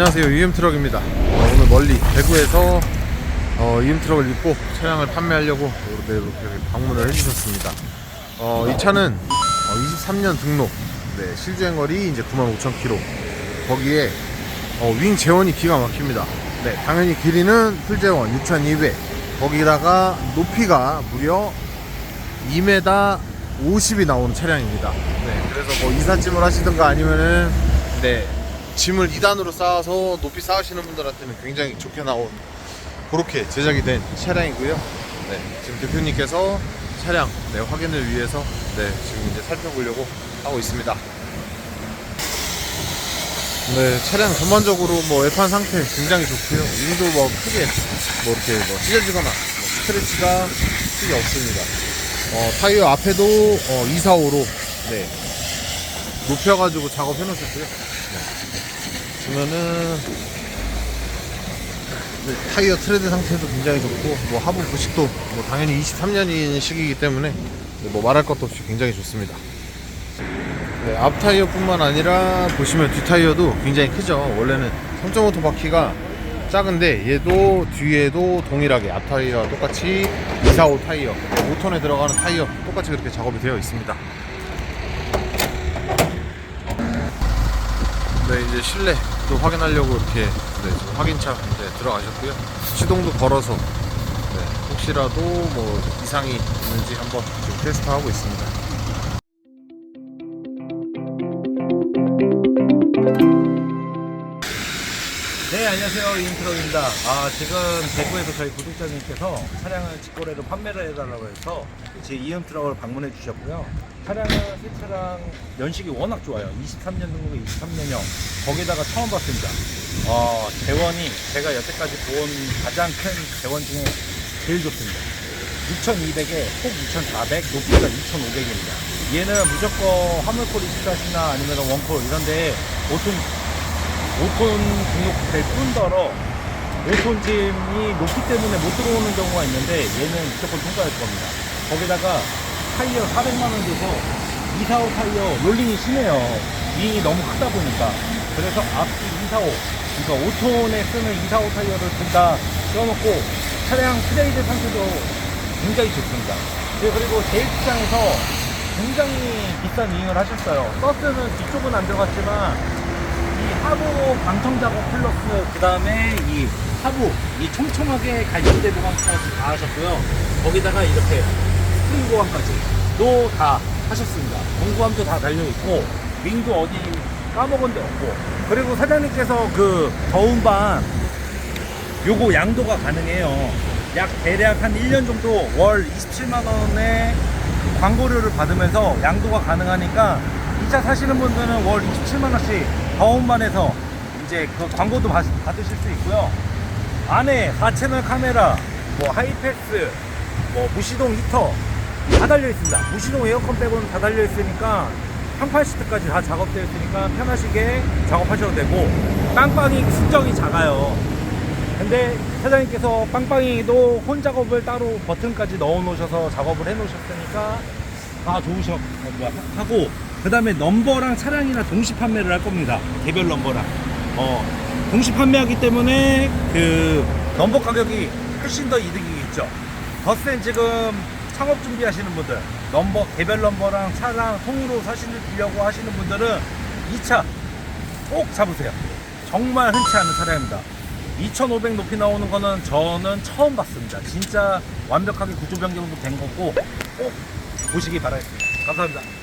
안녕하세요. 유엠트럭입니다. 어, 오늘 멀리 대구에서 어, 유엠트럭을 입고 차량을 판매하려고 네, 이렇게 방문을 해주셨습니다. 어, 이 차는 23년 등록 네, 실주행거리 이제 95,000km 거기에 어, 윙 재원이 기가 막힙니다. 네, 당연히 길이는 풀재원 6,200 거기다가 높이가 무려 2m 50이 나오는 차량입니다. 네, 그래서 뭐 이삿짐을 하시든가 아니면은 네 짐을 2단으로 쌓아서 높이 쌓으시는 분들한테는 굉장히 좋게 나온 그렇게 제작이 된 차량이고요. 네, 지금 대표님께서 차량 네, 확인을 위해서 네 지금 이제 살펴보려고 하고 있습니다. 네, 차량 전반적으로 뭐 외판 상태 굉장히 좋고요. 윙도 뭐 크게 뭐 이렇게 뭐 찢어지거나 뭐 스크래치가 크게 없습니다. 어, 타이어 앞에도 어, 245로 네, 높여가지고 작업해 놓으셨고요. 네. 보면은 네, 타이어 트레드 상태도 굉장히 좋고 뭐 하부 부식도 뭐 당연히 23년인 시기이기 때문에 네, 뭐 말할 것도 없이 굉장히 좋습니다. 네, 앞 타이어뿐만 아니라 보시면 뒤 타이어도 굉장히 크죠. 원래는 3.5톤 바퀴가 작은데 얘도 뒤에도 동일하게 앞 타이어와 똑같이 245 타이어 5톤에 들어가는 타이어 똑같이 그렇게 작업이 되어 있습니다. 네 이제 실내도 확인하려고 이렇게 네, 지금 확인차 이제 들어가셨고요. 시동도 걸어서 네, 혹시라도 뭐 이상이 있는지 한번 지금 테스트하고 있습니다. 안녕하세요. 이인트럭입니다. 아 지금 대구에서 저희 구독자님께서 차량을 직거래로 판매를 해달라고 해서 제 이음트럭을 방문해 주셨고요. 차량은 새 차량 연식이 워낙 좋아요. 23년 등록에 23년형. 거기다가 처음 봤습니다. 어, 대원이 제가 여태까지 본 가장 큰 대원 중에 제일 좋습니다. 6200에 폭 2400, 높이가 2500입니다. 얘는 무조건 화물콜 익스하시나 아니면 원콜 이런데 보통 5톤 등록될 뿐더러 5톤 짐이 높이 때문에 못 들어오는 경우가 있는데 얘는 무조건 통과할 겁니다. 거기다가 타이어 400만 원 줘서 245 타이어 롤링이 심해요. 윙이 너무 크다 보니까. 그래서 앞뒤 245, 그러니까 5톤에 쓰는 245 타이어를 둘 다 껴놓고 차량 트레이드 상태도 굉장히 좋습니다. 네, 그리고 제일시장에서 굉장히 비싼 윙을 하셨어요. 서스는 뒤쪽은 안 들어갔지만 이 하부 방청 작업 플러스 그 다음에 이 하부 이 촘촘하게 갈집대 보강까지 다 하셨고요. 거기다가 이렇게 스프링 보강까지도 다 하셨습니다. 공구함도 다 달려 있고 윙도 어디 까먹은 데 없고 그리고 사장님께서 그 더운 밤 요거 양도가 가능해요. 약 대략 한 1년 정도 월 27만 원의 광고료를 받으면서 양도가 가능하니까 이 차 사시는 분들은 월 27만 원씩 더운반에서 이제 그 광고도 받, 받으실 수 있고요. 안에 4채널 카메라, 뭐 하이패스, 뭐 무시동 히터 다 달려 있습니다. 무시동 에어컨 빼고는 다 달려 있으니까 평판 시트까지 다 작업되어 있으니까 편하시게 작업하셔도 되고 빵빵이 순정이 작아요. 근데 사장님께서 빵빵이도 혼 작업을 따로 버튼까지 넣어 놓으셔서 작업을 해 놓으셨으니까 다 좋으셔. 뭐야, 하고 그 다음에 넘버랑 차량이나 동시 판매를 할 겁니다. 개별 넘버랑. 어 동시 판매하기 때문에 그 넘버 가격이 훨씬 더 이득이겠죠. 더센 지금 창업 준비하시는 분들 넘버 개별 넘버랑 차량 통으로 사시려고 하시는 분들은 이 차 꼭 잡으세요. 정말 흔치 않은 차량입니다. 2500 높이 나오는 거는 저는 처음 봤습니다. 진짜 완벽하게 구조 변경도 된 거고 꼭 보시기 바라겠습니다. 감사합니다.